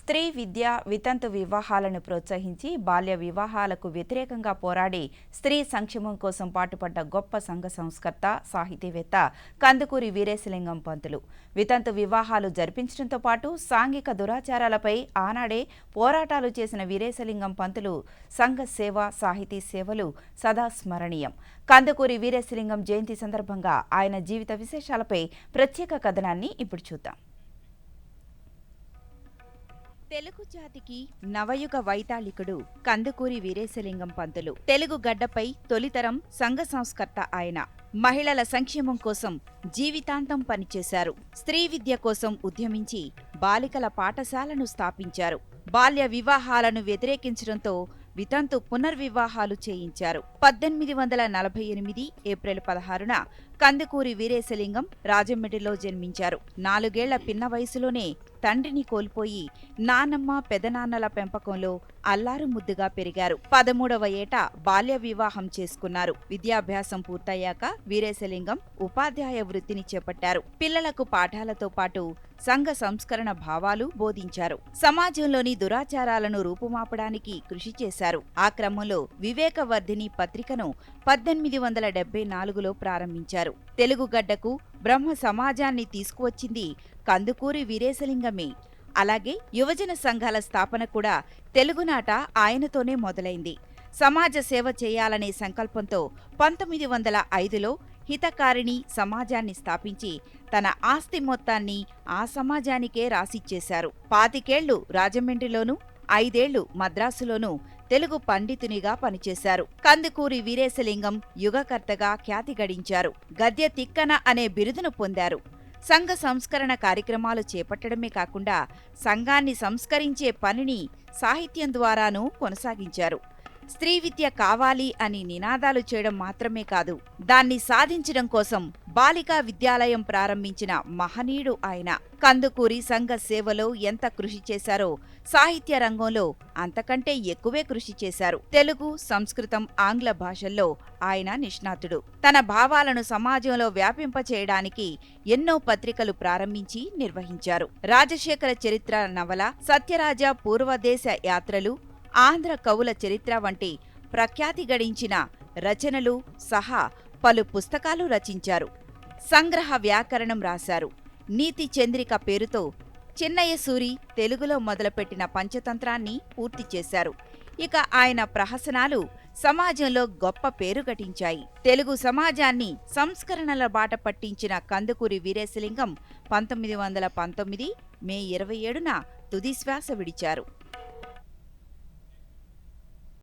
స్త్రీ విద్య వితంతు వివాహాలను ప్రోత్సహించి బాల్య వివాహాలకు వ్యతిరేకంగా పోరాడి స్త్రీ సంక్షేమం కోసం పాటుపడ్డ గొప్ప సంఘ సంస్కర్త సాహితీవేత్త కందుకూరి వీరేశలింగం పంతులు. వితంతు వివాహాలు జరిపించడంతో పాటు సాంఘిక దురాచారాలపై ఆనాడే పోరాటాలు చేసిన వీరేశలింగం పంతులు సంఘ సేవ సాహితీ సేవలు సదా స్మరణీయం. కందుకూరి వీరేశలింగం జయంతి సందర్భంగా ఆయన జీవిత విశేషాలపై ప్రత్యేక కథనాన్ని ఇప్పుడు చూద్దాం. తెలుగు జాతికి నవయుగ వైతాళికుడు కందుకూరి వీరేశలింగం పంతులు. తెలుగు గడ్డపై తొలితరం సంఘ సంస్కర్త ఆయన. మహిళల సంక్షేమం కోసం జీవితాంతం పనిచేశారు. స్త్రీ విద్య కోసం ఉద్యమించి బాలికల పాఠశాలను స్థాపించారు. బాల్య వివాహాలను వ్యతిరేకించడంతో వితంతు పునర్వివాహాలు చేయించారు. పద్దెనిమిది వందల నలభై ఎనిమిది ఏప్రిల్ పదహారున కందుకూరి వీరేశలింగం రాజమండ్రిలో జన్మించారు. నాలుగేళ్ళ పిన్న వయసులోనే తండ్రిని కోల్పోయి నానమ్మ పెదనాన్నల పెంపకంలో అల్లారు ముద్దుగా పెరిగారు. పదమూడవ ఏట బాల్య వివాహం చేసుకున్నారు. విద్యాభ్యాసం పూర్తయ్యాక వీరేశలింగం ఉపాధ్యాయ వృత్తిని చేపట్టారు. పిల్లలకు పాఠాలతో పాటు సంఘ సంస్కరణ భావాలు బోధించారు. సమాజంలోని దురాచారాలను రూపుమాపడానికి కృషి చేశారు. ఆ క్రమంలో వివేకవర్ధిని పత్రికను పద్దెనిమిది వందల డెబ్బై నాలుగులో ప్రారంభించారు. తెలుగు గడ్డకు బ్రహ్మ సమాజాన్ని తీసుకువచ్చింది కందుకూరి వీరేశలింగమే. అలాగే యువజన సంఘాల స్థాపన కూడా తెలుగునాట ఆయనతోనే మొదలైంది. సమాజ సేవ చేయాలనే సంకల్పంతో పంతొమ్మిది వందల ఐదులో హితకారిణి సమాజాన్ని స్థాపించి తన ఆస్తి మొత్తాన్ని ఆ సమాజానికే రాసిచ్చేశారు. పాతికేళ్ళు రాజమండ్రిలోనూ ఐదేళ్ళు మద్రాసులోనూ తెలుగు పండితునిగా పనిచేశారు. కందుకూరి వీరేశలింగం యుగకర్తగా ఖ్యాతి గడించారు. గద్య తిక్కన అనే బిరుదును పొందారు. సంఘ సంస్కరణ కార్యక్రమాలు చేపట్టడమే కాకుండా సంఘాన్ని సంస్కరించే పనిని సాహిత్యం ద్వారానూ కొనసాగించారు. స్త్రీ విద్య కావాలి అని నినాదాలు చేయడం మాత్రమే కాదు దాన్ని సాధించడం కోసం బాలికా విద్యాలయం ప్రారంభించిన మహనీయుడు ఆయన. కందుకూరి సంఘ సేవలో ఎంత కృషి చేశారో సాహిత్య రంగంలో అంతకంటే ఎక్కువే కృషి చేశారు. తెలుగు సంస్కృతం ఆంగ్ల భాషల్లో ఆయన నిష్ణాతుడు. తన భావాలను సమాజంలో వ్యాపింపచేయడానికి ఎన్నో పత్రికలు ప్రారంభించి నిర్వహించారు. రాజశేఖర చరిత్ర నవల సత్యరాజ పూర్వదేశ యాత్రలు ఆంధ్ర కవుల చరిత్ర వంటి ప్రఖ్యాతి గడించిన రచనలు సహా పలు పుస్తకాలు రచించారు. సంగ్రహ వ్యాకరణం రాశారు. నీతి చంద్రిక పేరుతో చిన్నయ్య సూరి తెలుగులో మొదలుపెట్టిన పంచతంత్రాన్ని పూర్తి చేశారు. ఇక ఆయన ప్రహసనాలు సమాజంలో గొప్ప పేరు గటించాయి. తెలుగు సమాజాన్ని సంస్కరణల బాట పట్టించిన కందుకూరి వీరేశలింగం పంతొమ్మిది వందల పంతొమ్మిది మే ఇరవై ఏడున తుదిశ్వాస విడిచారు.